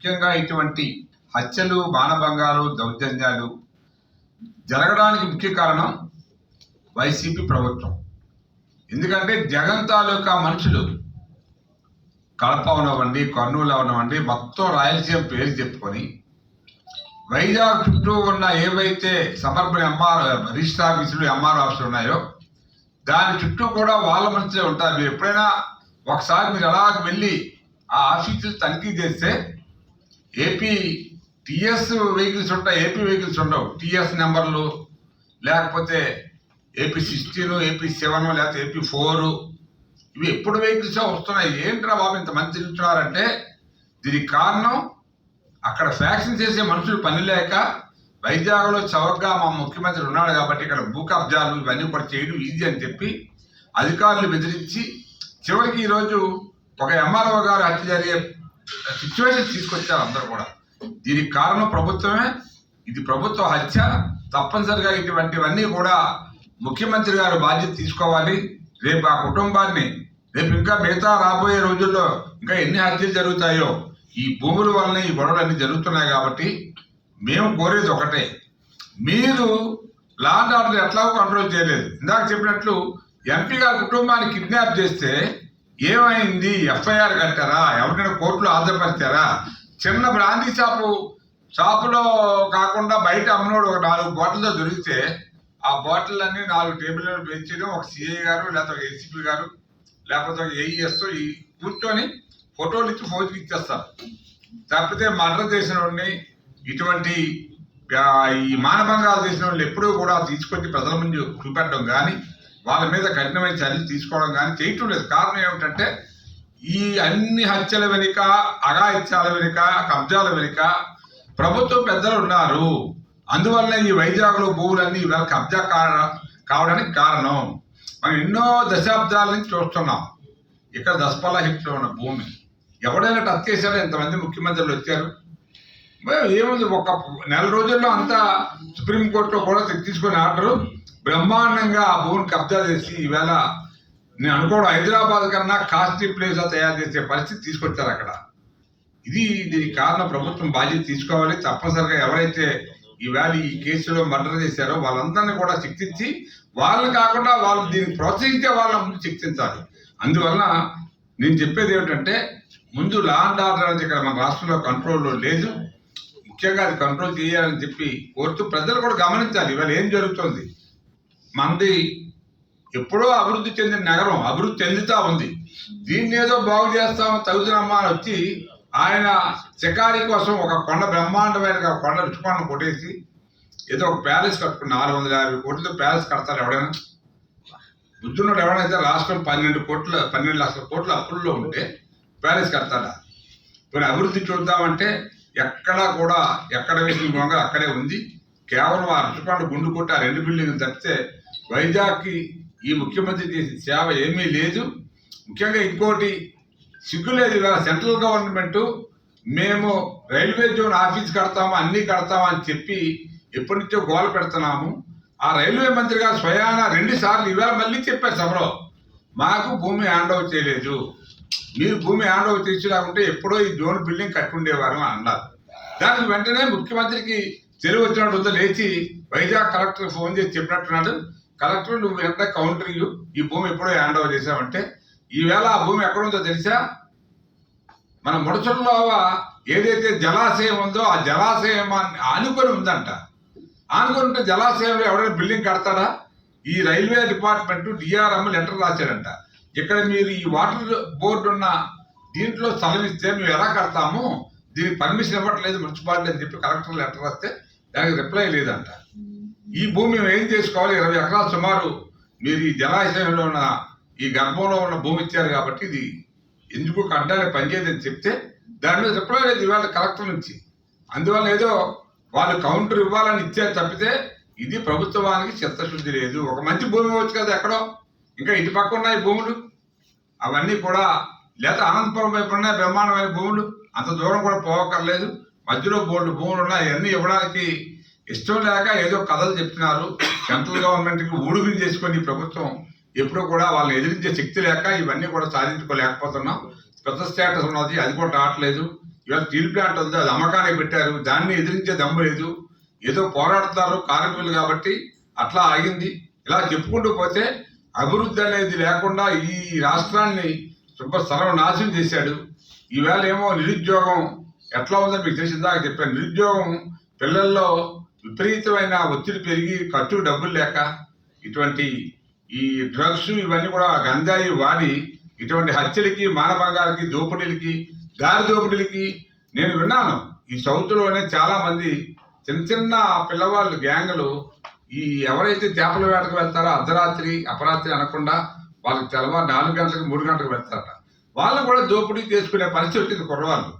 ముఖ్యంగా ఇటువంటి హత్యలు మానభంగాలు దౌర్జన్యాలు జరగడానికి ముఖ్య కారణం వైసీపీ ప్రభుత్వం. ఎందుకంటే జగన్ తాలూకా మనుషులు కడప అవనివ్వండి కర్నూలు అవనివ్వండి మొత్తం రాయలసీమ పేరు చెప్పుకొని వైజాగ్ చుట్టూ ఉన్న ఏవైతే సమర్పణ ఎంఆర్ రిజిస్టర్ ఆఫీసులు ఎంఆర్ ఆఫీసులు ఉన్నాయో దాని చుట్టూ కూడా వాళ్ళ మనుషులే ఉంటారు. మీరు ఎప్పుడైనా ఒకసారి మీరు అలాగ వెళ్ళి ఆ ఆఫీసులు తనిఖీ చేస్తే ఏపీ టిఎస్ వెహికల్స్ ఉంటాయి ఏపీ వెహికల్స్ ఉండవు. టిఎస్ నెంబర్లు లేకపోతే ఏపీ సిక్స్టీన్ ఏపీ సెవెన్ లేకపోతే ఏపీ ఫోర్ ఇవి ఎప్పుడు వెహికల్స్ వస్తున్నాయి. ఏంట్రా బాబు ఇంత మంది తిరుగుతున్నారంటే దీనికి కారణం అక్కడ ఫ్యాక్షన్ చేసే మనుషులు పని లేక వైజాగ్లో చౌకగా మా ముఖ్యమంత్రి ఉన్నాడు కాబట్టి ఇక్కడ భూ కబ్జాలు ఇవన్నీ కూడా చేయడం ఈజీ అని చెప్పి అధికారులు బెదిరించి చివరికి ఈరోజు ఒక ఎంఆర్ఓ గారు హత్య జరిగే సిచ్యువేషన్ తీసుకొచ్చారు అందరూ కూడా. దీనికి కారణం ప్రభుత్వమే. ఇది ప్రభుత్వ హత్య. తప్పనిసరిగా ఇటువంటివన్నీ కూడా ముఖ్యమంత్రి గారు బాధ్యత తీసుకోవాలి. రేపు ఆ కుటుంబాన్ని రేపు ఇంకా మిగతా రాబోయే రోజుల్లో ఇంకా ఎన్ని హత్యలు జరుగుతాయో ఈ భూముల వలన ఈ గొడవలు అన్ని జరుగుతున్నాయి కాబట్టి మేము కోరేది ఒకటే. మీరు లాండ్ ఆర్డర్ ఎట్లా కంట్రోల్ చేయలేదు. ఇందాక చెప్పినట్లు ఎంపీ గారి కుటుంబాన్ని కిడ్నాప్ చేస్తే ఏమైంది? ఎఫ్ఐఆర్ కట్టారా? ఎవరినైనా కోర్టులో హాజరుపరిచారా? చిన్న బ్రాందీ షాపు షాపులో కాకుండా బయట అమ్మనోడు ఒక నాలుగు బాటిల్తో దొరికితే ఆ బాటిల్ అన్ని నాలుగు టేబుల్ మీద పెంచడం ఒక సిఐ గారు లేకపోతే ఒక ఏసీపీ గారు లేకపోతే ఒక ఏఈఎస్తో ఈ కూర్చొని ఫోటోలు ఇచ్చి ఫోజుకి ఇచ్చేస్తారు. తప్పితే మర్డర్ చేసిన వాడిని ఇటువంటి ఈ మానభంగాలు చేసిన వాళ్ళు ఎప్పుడూ కూడా తీసుకొచ్చి ప్రజల ముందు చూపెట్టడం కానీ వాళ్ళ మీద కఠినమైన చర్యలు తీసుకోవడం కానీ చేయటం లేదు. కారణం ఏమిటంటే ఈ అన్ని హత్యల వెనుక అగాహత్యాల వెనుక కబ్జాల వెనుక ప్రభుత్వం పెద్దలు ఉన్నారు. అందువల్ల ఈ వైజాగ్లో భూములన్నీ ఇవాళ కబ్జా కార- కావడానికి కారణం. మనం ఎన్నో దశాబ్దాల నుంచి చూస్తున్నాం. ఇక్కడ దసపల్ల హిట్లో ఉన్న భూమి. ఎవడైనా టచ్ చేశారో ఎంతమంది ముఖ్యమంత్రులు వచ్చారు. ఏముంది ఒక నెల రోజుల్లో అంతా సుప్రీంకోర్టులో కూడా తీసుకొని ఆర్డరు. బ్రహ్మాండంగా ఆ భూమిని కబ్జా చేసి ఈవేళ నేను అనుకోవడం హైదరాబాద్ కన్నా కాస్ట్లీ ప్లేస్ తయారు చేసే పరిస్థితి తీసుకొచ్చారు అక్కడ. ఇది దీనికి కారణం ప్రభుత్వం బాధ్యత తీసుకోవాలి. తప్పనిసరిగా ఎవరైతే ఈవేళ ఈ కేసులో మర్డర్ చేశారో వాళ్ళందరినీ కూడా శిక్షించి వాళ్ళు కాకుండా వాళ్ళు దీన్ని ప్రోత్సహించే వాళ్ళ ముందు శిక్షించాలి. అందువలన నేను చెప్పేది ఏమిటంటే ముందు లా అండ్ ఆర్డర్ అనేది ఇక్కడ మన రాష్ట్రంలో కంట్రోల్లో లేదు. ముఖ్యంగా అది కంట్రోల్ చేయాలని చెప్పి కోరుతూ ప్రజలు కూడా గమనించాలి. ఇవాళ ఏం జరుగుతుంది? మనది ఎప్పుడో అభివృద్ధి చెందిన నగరం అభివృద్ధి చెందుతా ఉంది. దీన్ని ఏదో బాగు చేస్తాం తగుదనమ్మా అని వచ్చి ఆయన శికారి కోసం ఒక కొండ బ్రహ్మాండమైన కొండ రుచికొండ కొట్టేసి ఏదో ఒక ప్యాలెస్ కట్టుకుని నాలుగు వందల యాభై కోట్లతో ప్యాలెస్ కడతారు ఎవడైనా బుద్ధున్నాడు ఎవడైతే రాష్ట్రం పన్నెండు కోట్ల పన్నెండు లక్షల కోట్ల అప్పుల్లో ఉంటే ప్యాలెస్ కడతాడా? మరి అభివృద్ధి చూద్దామంటే ఎక్కడా కూడా ఎక్కడ వేసిన గొంగ అక్కడే ఉంది. కేవలం ఆ రుచికొండ గుండు కొట్టి ఆ రెండు బిల్డింగ్లు తప్పితే వైజాగ్కి ఈ ముఖ్యమంత్రి చేసిన సేవ ఏమీ లేదు. ముఖ్యంగా ఇంకోటి సిగ్గులేదు ఇవాళ సెంట్రల్ గవర్నమెంట్ మేము రైల్వే జోన్ ఆఫీస్ కడతాము అన్నీ కడతాము అని చెప్పి ఎప్పటి నుంచో గోల పెడుతున్నాము. ఆ రైల్వే మంత్రి గారు స్వయాన రెండు సార్లు ఇవాళ మళ్ళీ చెప్పారు సభలో మాకు భూమి హ్యాండ్ ఓవర్ చేయలేదు. మీరు భూమి హ్యాండ్ ఓవర్ తీసుకురాకుంటే ఎప్పుడో ఈ జోన్ బిల్డింగ్ కట్టుండేవారు అని అన్నారు. దానికి వెంటనే ముఖ్యమంత్రికి తెలివి వచ్చినట్టు లేచి వైజాగ్ కలెక్టర్ ఫోన్ చేసి చెప్పినట్టున్నాడు. కలెక్టర్ నువ్వు ఎంత కౌంటరింగ్ ఈ భూమి ఎప్పుడో హ్యాండ్ ఓవర్ చేసావంటే ఈవేళ ఆ భూమి ఎక్కడుందో తెలుసా? మన ముడచల్లో ఏదైతే జలాశయం ఉందో ఆ జలాశయం ఆనుకొని ఉందంట. ఆనుకొని ఉంటే జలాశయంలో ఎవరైనా బిల్డింగ్ కడతాడా ఈ రైల్వే డిపార్ట్మెంట్ డిఆర్ఎం లెటర్ రాశారంట. ఇక్కడ మీరు ఈ వాటర్ బోర్డు ఉన్న దీంట్లో స్థలం ఇస్తే మేము ఎలా కడతాము? దీనికి పర్మిషన్ ఇవ్వట్లేదు మున్సిపాలిటీ అని చెప్పి కలెక్టర్ లెటర్ రాస్తే దానికి రిప్లై లేదంట. ఈ భూమి మేము ఏం చేసుకోవాలి? ఇరవై ఎకరాలు సుమారు మీరు ఈ జలాశయంలో ఉన్న ఈ గర్భంలో ఉన్న భూమి ఇచ్చారు కాబట్టి ఇది ఎందుకు కట్టడానికి పనిచేయదని చెప్తే దాని మీద రిప్లై లేదు ఇవాళ కలెక్టర్ నుంచి. అందువల్ల ఏదో వాళ్ళు కౌంటర్ ఇవ్వాలని ఇచ్చారు తప్పితే ఇది ప్రభుత్వానికి చిత్తశుద్ధి లేదు. ఒక మంచి భూమి ఇవ్వచ్చు కదా ఎక్కడో? ఇంకా ఇటు పక్క ఉన్నాయి భూములు. అవన్నీ కూడా లేదా అనంతపురం వైపు ఉన్నాయి బ్రహ్మాండమైన భూములు. అంత దూరం కూడా పోవక్కర్లేదు. మధ్యలో బోర్డు భూములు ఉన్నాయి అన్నీ ఇవ్వడానికి ఇష్టం లేక ఏదో కథలు చెప్తున్నారు. సెంట్రల్ గవర్నమెంట్కి ఊడుగులు చేసుకొని ప్రభుత్వం ఎప్పుడూ కూడా వాళ్ళని ఎదిరించే శక్తి లేక ఇవన్నీ కూడా సాధించుకోలేకపోతున్నాం. పెద్ద స్టేటస్ ఉన్నది అది కూడా రావట్లేదు. ఇవాళ స్టీల్ ప్లాంట్ ఉంది అది అమ్మకానికి పెట్టారు. దాన్ని ఎదిరించే దమ్ము లేదు. ఏదో పోరాడుతారు కార్మికులు కాబట్టి అట్లా ఆగింది. ఇలా చెప్పుకుంటూ పోతే అభివృద్ధి అనేది లేకుండా ఈ రాష్ట్రాన్ని శుభ్ర సర్వనాశనం చేశాడు. ఈవేళ ఏమో నిరుద్యోగం ఎట్లా ఉందో మీకు తెలిసిందాక చెప్పాను. నిరుద్యోగం పిల్లల్లో విపరీతమైన ఒత్తిడి పెరిగి ఖర్చు డబ్బులు లేక ఇటువంటి ఈ డ్రగ్స్ ఇవన్నీ కూడా గంజాయి వాడి ఇటువంటి హత్యలకి మానభంగాలకి దోపిడీలకి దారి దోపిడీలకి నేను విన్నాను. ఈ సౌత్లోనే చాలా మంది చిన్న చిన్న పిల్లవాళ్ళు గ్యాంగులు ఈ ఎవరైతే చేపల వేటకు వెళ్తారో అర్ధరాత్రి అపరాత్రి అనకుండా వాళ్ళకి తెల్లవారు నాలుగు గంటలకు మూడు గంటలకు వెళ్తారట. వాళ్ళు కూడా దోపిడీ చేసుకునే పరిస్థితి వచ్చింది కుర్రవాళ్ళు.